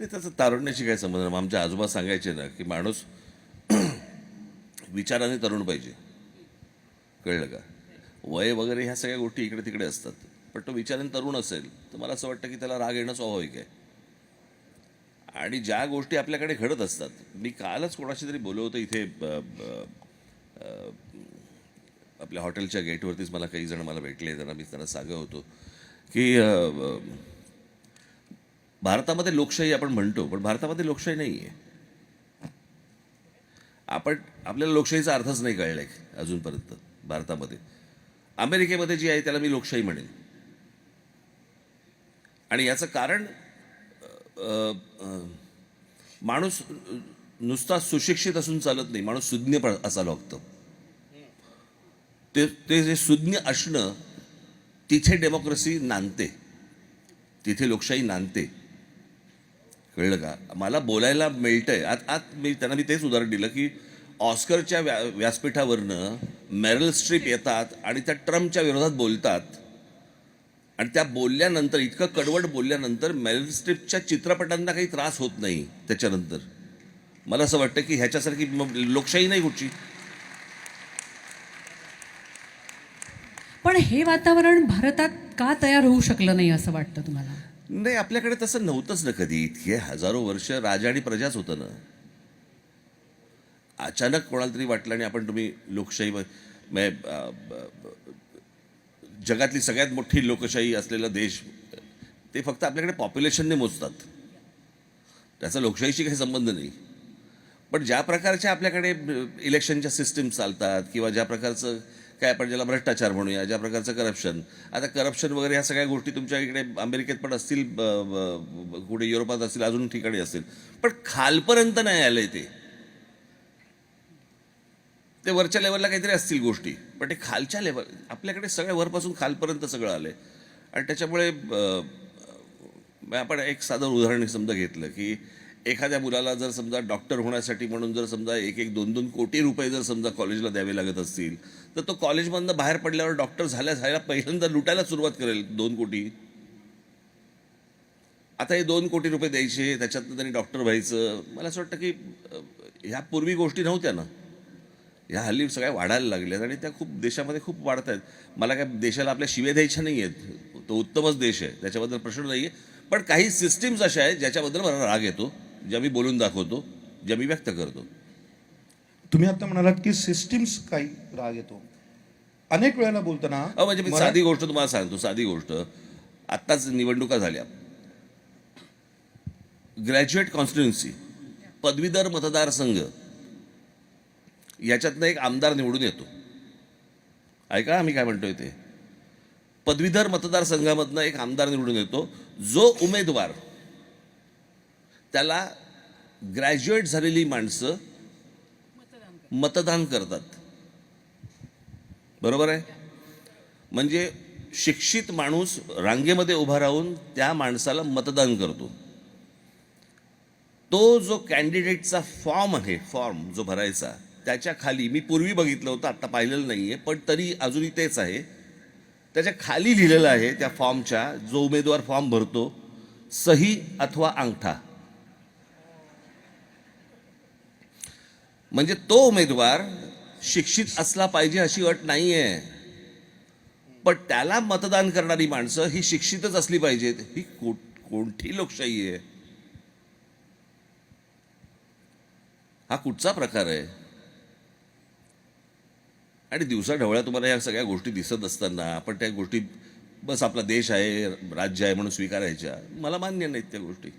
ते त्याचं तारुण्याशी काय संबंध नाही. आमच्या आजोबा सांगायचे ना की माणूस विचाराने तरुण पाहिजे. कळलं का? वय वगैरे ह्या सगळ्या गोष्टी इकडे तिकडे असतात. पण तो विचाराने तरुण असेल तर मला असं वाटतं की त्याला राग येणं स्वाभाविक आहे. आणि ज्या गोष्टी आपल्याकडे घडत असतात मी कालच कोणाशी तरी बोललो होतं इथे ब- ब- आपल्या हॉटेलच्या गेटवरतीच मला काही जण मला भेटले त्यांना मी त्यांना सांगत होतो की भारतामध्ये लोकशाही आपण म्हणतो पण भारतामध्ये लोकशाही नाही आहे आपण आपल्याला लोकशाहीचा अर्थच नाही कळलाय अजूनपर्यंत भारतामध्ये. अमेरिकेमध्ये जी आहे त्याला मी लोकशाही म्हणेन. आणि याचं कारण माणूस नुसता सुशिक्षित असून चालत नाही माणूस सुज्ञ पण असायला लागतं. ते ते जे सुज्ञ असणं तिथे डेमोक्रेसी नांदते. तिथे लोकशाही नांदते. कळलं का? मला बोलायला मिळतंय. आत आत मी त्यांना मी तेच उदाहरण दिलं की ऑस्करच्या व्या व्यासपीठावरनं मेरल स्ट्रीप येतात आणि त्या ट्रम्पच्या विरोधात बोलतात. आणि त्या बोलल्यानंतर इतकं कडवट बोलल्यानंतर मेरल स्ट्रीपच्या चित्रपटांना काही त्रास होत नाही त्याच्यानंतर. मला असं वाटतं की ह्याच्यासारखी मग लोकशाही नाही कुठची. पण हे वातावरण भारतात का तयार होऊ शकलं नाही असं वाटतं तुम्हाला? नाही आपल्याकडे तसं नव्हतंच ना कधी. इतके हजारो वर्ष राजा आणि प्रजाच होतं ना. अचानक कोणाला तरी वाटलं आणि आपण तुम्ही लोकशाही म्हणजे, जगातली सगळ्यात मोठी लोकशाही असलेला देश ते फक्त आपल्याकडे पॉप्युलेशनने मोजतात. त्याचा लोकशाहीशी काही संबंध नाही. पण ज्या प्रकारच्या आपल्याकडे इलेक्शनच्या सिस्टीम चालतात किंवा ज्या प्रकारचं काय आपण ज्याला भ्रष्टाचार म्हणूया ज्या प्रकारचं करप्शन आता करप्शन वगैरे ह्या सगळ्या गोष्टी तुमच्या इकडे अमेरिकेत पण असतील कुठे युरोपात असतील अजून ठिकाणी असतील. पण खालपर्यंत नाही आलंय ते. ते वरच्या लेवलला काहीतरी असतील गोष्टी. पण ते खालच्या लेवल आपल्याकडे सगळ्या वरपासून खालपर्यंत सगळं आलंय. आणि त्याच्यामुळे आपण एक साधं उदाहरण समजा घेतलं की एखाद्या मुलाला जर समजा डॉक्टर होण्यासाठी म्हणून जर समजा एक एक दोन दोन कोटी रुपये जर समजा कॉलेजला द्यावे लागत असतील तर तो कॉलेजमधनं बाहेर पडल्यावर डॉक्टर झाल्या झाल्या पहिल्यांदा लुटायला सुरुवात करेल दोन कोटी. आता हे दोन कोटी रुपये द्यायचे त्याच्यातनं त्यांनी डॉक्टर व्हायचं. मला असं वाटतं की ह्या पूर्वी गोष्टी नव्हत्या ना. ह्या हल्ली सगळ्या वाढायला लागल्यात आणि त्या खूप देशामध्ये खूप वाढत आहेत मला काय देशाला आपल्या शिव्या द्यायच्या नाही आहेत तो उत्तमच देश आहे त्याच्याबद्दल प्रश्न नाही आहे पण काही सिस्टीम्स अशा आहेत ज्याच्याबद्दल मला राग येतो. ज्या मी बोलून दाखवतो ज्या मी व्यक्त करतो. तुम्ही आता म्हणालात की सिस्टीम्स काही राग येतो. अनेक वेळेला बोलताना म्हणजे मी साधी गोष्ट तुम्हाला सांगतो साधी गोष्ट. आत्ताच निवडणुका झाल्या. ग्रॅज्युएट कॉन्स्टिट्युन्सी पदवीधर मतदारसंघ याच्यातनं एक आमदार निवडून येतो. ऐका आम्ही काय म्हणतोय ते? पदवीधर मतदारसंघामधनं एक आमदार निवडून येतो जो उमेदवार त्याला ग्रॅज्युएट झालेली माणसं मतदान करतात. बरोबर आहे? म्हणजे शिक्षित माणूस रांगेमध्ये उभा राहून त्या माणसाला मतदान करतो. तो जो कॅन्डिडेटचा फॉर्म आहे फॉर्म जो भरायचा त्याच्याखाली मी पूर्वी बघितलं होतं आत्ता पाहिलेलं नाही आहे पण तरी अजूनही तेच आहे. त्याच्याखाली लिहिलेलं आहे त्या फॉर्मच्या जो उमेदवार फॉर्म भरतो सही अथवा अंगठा. म्हणजे तो उमेदवार शिक्षित असला पाहिजे अशी अट नाही आहे पण त्याला मतदान करणारी माणसं ही शिक्षितच असली पाहिजेत ही कोणती लोकशाही आहे? हा कुठचा प्रकार आहे? आणि दिवसा ढवळ्या तुम्हाला या सगळ्या गोष्टी दिसत असताना आपण त्या गोष्टी बस आपला देश आहे राज्य आहे म्हणून स्वीकारायच्या. मला मान्य नाहीत त्या गोष्टी.